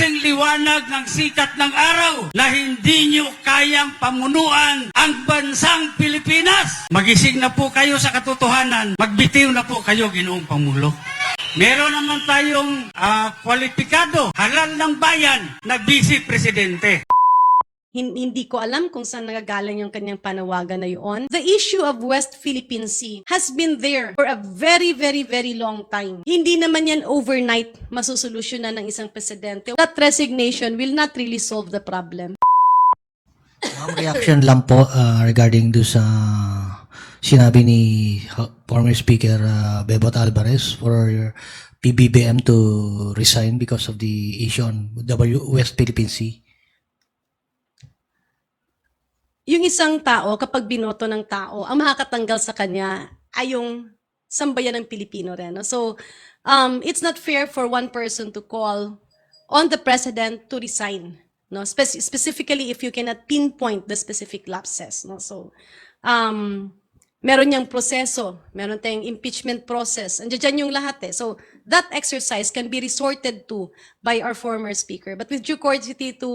Kasing liwanag ng sikat ng araw na hindi nyo kayang pamunuan ang bansang Pilipinas. Magising na po kayo sa katotohanan. Magbitiw na po kayo, ginoong Pangulo. Meron naman tayong ah, kwalipikado, halal ng bayan na vice presidente. Hin- hindi ko alam kung saan nagagaling yung kanyang panawagan na yun. The issue of West Philippine Sea has been there for a very, very, very long time. Hindi naman yan overnight masusolusyonan ng isang presidente. That resignation will not really solve the problem. Ma'am, reaction lang po uh, regarding do sa sinabi ni uh, former Speaker uh, Bebot Alvarez for PBBM to resign because of the issue on W West Philippine Sea. Yung isang tao, kapag binoto ng tao, ang makakatanggal sa kanya ay yung sambayan ng Pilipino rin. So, um, it's not fair for one person to call on the president to resign. No? Spec- specifically if you cannot pinpoint the specific lapses. No? So, um, meron niyang proseso, meron tayong impeachment process. Andiyan dyan yung lahat eh. So, that exercise can be resorted to by our former speaker. But with due courtesy to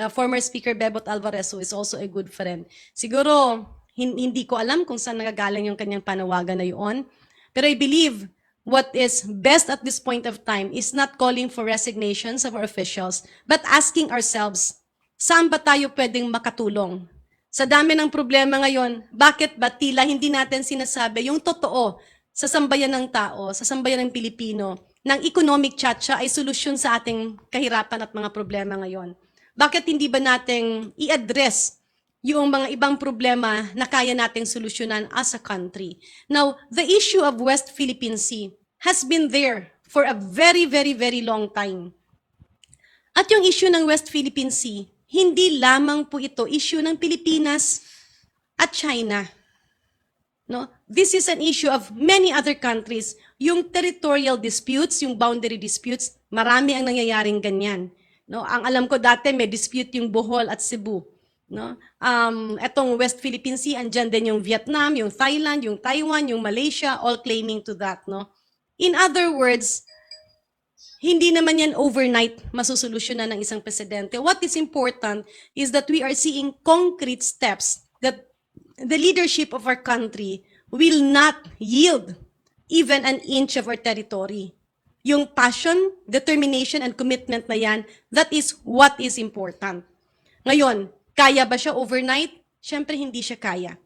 uh, former speaker Bebot Alvarez, who is also a good friend, siguro hin- hindi ko alam kung saan nagagaling yung kanyang panawagan na yun. Pero I believe what is best at this point of time is not calling for resignations of our officials, but asking ourselves, saan ba tayo pwedeng makatulong? Sa dami ng problema ngayon, bakit ba tila hindi natin sinasabi yung totoo sa sambayan ng tao, sa sambayan ng Pilipino, ng economic chacha ay solusyon sa ating kahirapan at mga problema ngayon? Bakit hindi ba nating i-address yung mga ibang problema na kaya nating solusyonan as a country? Now, the issue of West Philippine Sea has been there for a very, very, very long time. At yung issue ng West Philippine Sea, hindi lamang po ito issue ng Pilipinas at China. No? This is an issue of many other countries. Yung territorial disputes, yung boundary disputes, marami ang nangyayaring ganyan. No? Ang alam ko dati may dispute yung Bohol at Cebu. No? Um, etong West Philippine Sea, andyan din yung Vietnam, yung Thailand, yung Taiwan, yung Malaysia, all claiming to that. No? In other words, hindi naman yan overnight masusolusyonan ng isang presidente. What is important is that we are seeing concrete steps that the leadership of our country will not yield even an inch of our territory. Yung passion, determination, and commitment na yan, that is what is important. Ngayon, kaya ba siya overnight? Siyempre, hindi siya kaya.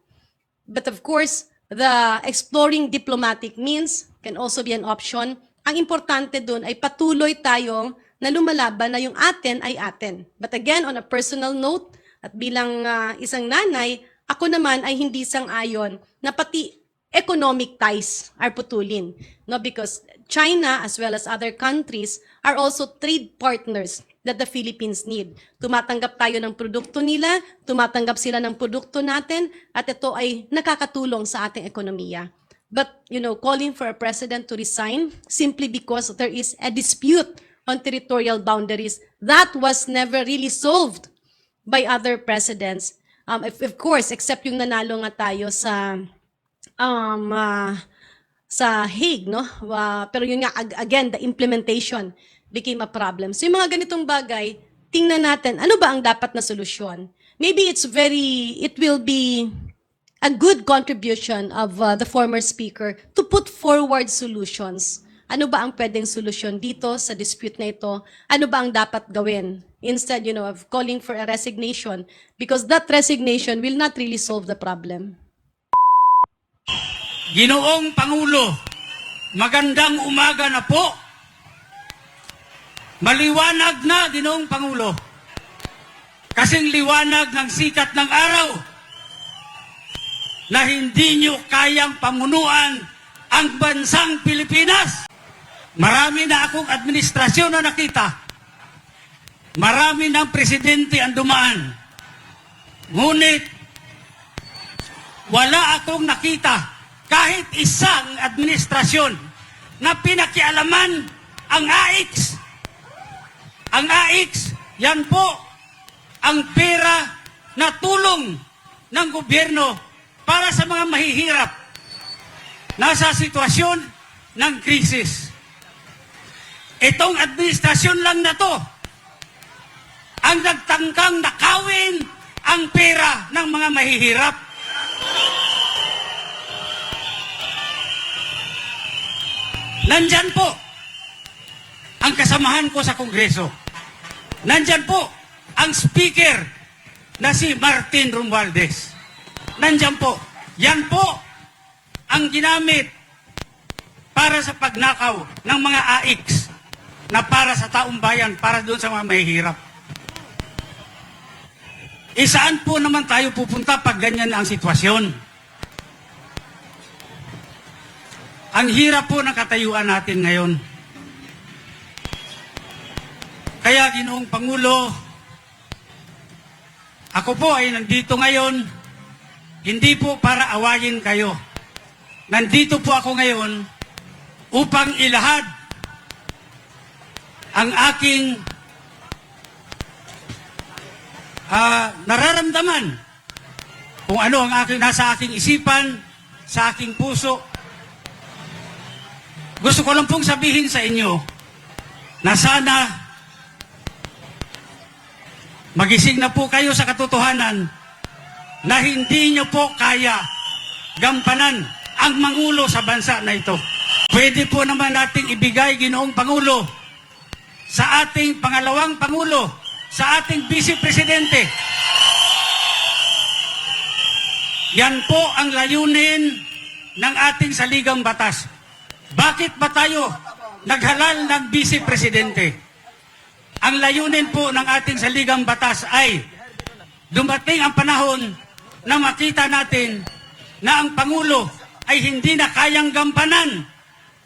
But of course, the exploring diplomatic means can also be an option. Ang importante dun ay patuloy tayo na lumalaban na yung atin ay atin. But again, on a personal note, at bilang ah, isang nanay, ako naman ay hindi sang-ayon na pati economic ties are putulin. No? Because China as well as other countries are also trade partners that the Philippines need. Tumatanggap tayo ng produkto nila, tumatanggap sila ng produkto natin, at ito ay nakakatulong sa ating ekonomiya. But, you know, calling for a president to resign simply because there is a dispute on territorial boundaries, that was never really solved by other presidents. Um, if, of course, except yung nanalo nga tayo sa um, ah, sa Hague, no? Wa- pero yun nga, ag- again, the implementation became a problem. So yung mga ganitong bagay, tingnan natin, ano ba ang dapat na solusyon? Maybe it's very, it will be a good contribution of uh, the former speaker to put forward solutions. Ano ba ang pwedeng solusyon dito sa dispute na ito? Ano ba ang dapat gawin? Instead, you know, of calling for a resignation because that resignation will not really solve the problem. Ginoong Pangulo, magandang umaga na po. Maliwanag na, Ginoong Pangulo. Kasing liwanag ng sikat ng araw na hindi nyo kayang pamunuan ang bansang Pilipinas. Marami na akong administrasyon na nakita. Marami ng presidente ang dumaan. Ngunit, wala akong nakita kahit isang administrasyon na pinakialaman ang AIX. Ang AIX, yan po ang pera na tulong ng gobyerno para sa mga mahihirap nasa sitwasyon ng krisis. Itong administrasyon lang na to ang nagtangkang nakawin ang pera ng mga mahihirap. Nandyan po ang kasamahan ko sa Kongreso. Nandyan po ang speaker na si Martin Romualdez. Nandyan po. Yan po ang ginamit para sa pagnakaw ng mga AIX na para sa taong bayan, para doon sa mga mahihirap. E saan po naman tayo pupunta pag ganyan ang sitwasyon? Ang hirap po ng katayuan natin ngayon. Kaya ginoong Pangulo, ako po ay nandito ngayon, hindi po para awayin kayo. Nandito po ako ngayon upang ilahad ang aking ah, nararamdaman kung ano ang aking nasa aking isipan, sa aking puso. Gusto ko lang pong sabihin sa inyo na sana magising na po kayo sa katotohanan na hindi nyo po kaya gampanan ang mangulo sa bansa na ito. Pwede po naman nating ibigay ginoong Pangulo sa ating pangalawang Pangulo, sa ating Vice Presidente. Yan po ang layunin ng ating saligang batas. Bakit ba tayo naghalal ng Vice Presidente? Ang layunin po ng ating saligang batas ay dumating ang panahon na makita natin na ang Pangulo ay hindi na kayang gampanan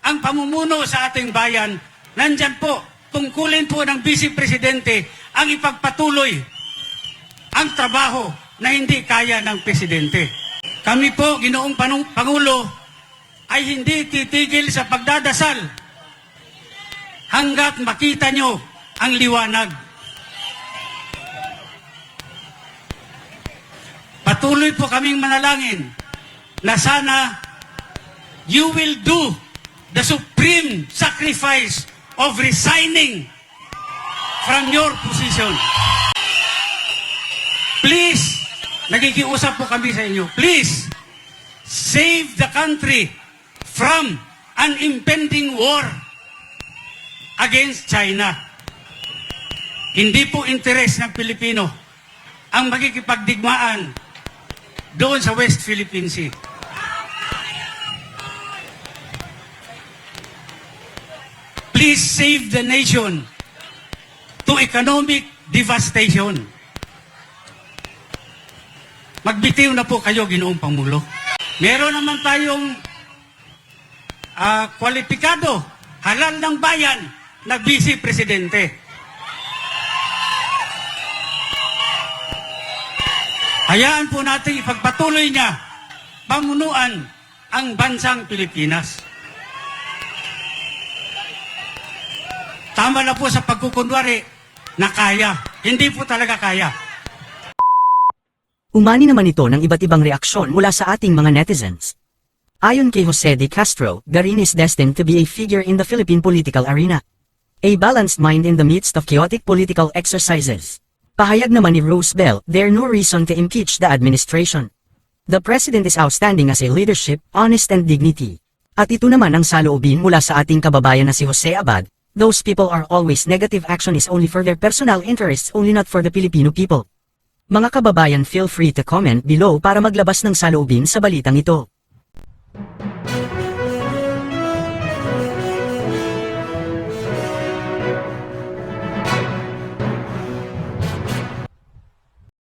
ang pamumuno sa ating bayan. Nandyan po, tungkulin po ng Vice Presidente ang ipagpatuloy ang trabaho na hindi kaya ng Presidente. Kami po, ginoong Panung- Pangulo, ay hindi titigil sa pagdadasal hanggat makita nyo ang liwanag. Patuloy po kaming manalangin na sana you will do the supreme sacrifice of resigning from your position. Please, nagikiusap po kami sa inyo, please, save the country from an impending war against China. Hindi po interes ng Pilipino ang magkikipagdigmaan doon sa West Philippine Sea. Please save the nation to economic devastation. Magbitiw na po kayo, ginoong Pangulo. Meron naman tayong ah, kwalipikado, halal ng bayan na vice presidente. Hayaan po natin ipagpatuloy niya pamunuan ang bansang Pilipinas. Tama na po sa pagkukunwari na kaya. Hindi po talaga kaya. Umani naman ito ng iba't ibang reaksyon mula sa ating mga netizens. Ayon kay Jose de Castro, Garin is destined to be a figure in the Philippine political arena. A balanced mind in the midst of chaotic political exercises. Pahayag naman ni Rose Bell, there no reason to impeach the administration. The president is outstanding as a leadership, honest and dignity. At ito naman ang saloobin mula sa ating kababayan na si Jose Abad, those people are always negative action is only for their personal interests only not for the Filipino people. Mga kababayan feel free to comment below para maglabas ng saloobin sa balitang ito.